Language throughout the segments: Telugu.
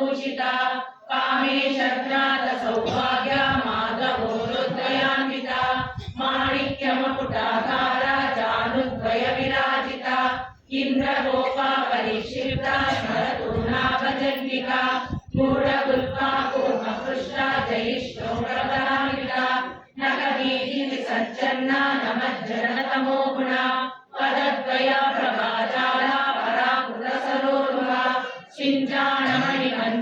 भूषिता कामे शक्रात सौभाग्य माधवो रुद्रयान्विता माणिक्यमकुटाधारा चानुद्वय विराजिता इन्द्रगोपा परिक्षिप्ता स्मरतुर्णाभजन्विका मूढगुल्पा कूर्मकृष्टा जयिष्णोरपरान्विता नगदीति सज्जन्ना नमज्जनतमोगुणा पदद्वया प्रभाजाला पराकृतसरोरुहा शिञ्जा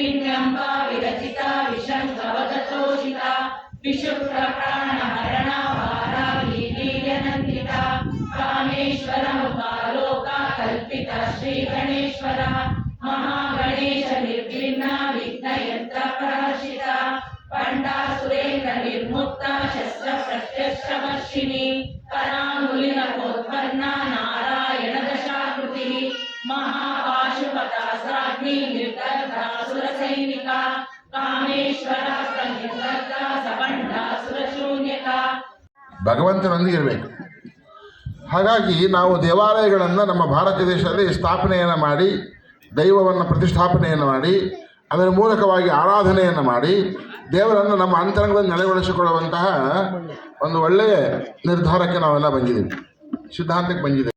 మంత్రిణ్యంబ విరచిత విశంకవగతోషిత విశుక్ర ప్రాణహరణ వారాహి వీర్యనందిత కామేశ్వర ముఖాలోక కల్పిత శ్రీ గణేశ్వర మహాగణేశ నిర్విఘ్న విఘ్నయంత్ర ప్రహర్షిత పండాసురేంద్ర నిర్ముక్త శస్త్ర ప్రత్యక్షవర్షిణి కరాంగులినకోత్పన్న నారాయణ దశాకృతి మహాపాశుపతాస్రాగ్ని నిర్దగ్ధాసుర सैनिका ಕಾಮೇಶ್ವರ ಸುರಶೂನ್ಯತ ಭಗವಂತನೊಂದಿಗಿರಬೇಕು ಹಾಗಾಗಿ ನಾವು ದೇವಾಲಯಗಳನ್ನು ನಮ್ಮ ಭಾರತ ದೇಶದಲ್ಲಿ ಸ್ಥಾಪನೆಯನ್ನು ಮಾಡಿ, ದೈವವನ್ನು ಪ್ರತಿಷ್ಠಾಪನೆಯನ್ನು ಮಾಡಿ, ಅದರ ಮೂಲಕವಾಗಿ ಆರಾಧನೆಯನ್ನು ಮಾಡಿ, ದೇವರನ್ನು ನಮ್ಮ ಅಂತರಂಗದಲ್ಲಿ ನೆಲೆಗೊಳಿಸಿಕೊಳ್ಳುವಂತಹ ಒಂದು ಒಳ್ಳೆಯ ನಿರ್ಧಾರಕ್ಕೆ ನಾವೆಲ್ಲ ಬಂದಿದ್ದೀವಿ. ಸಿದ್ಧಾಂತಕ್ಕೆ ಬಂದಿದೆ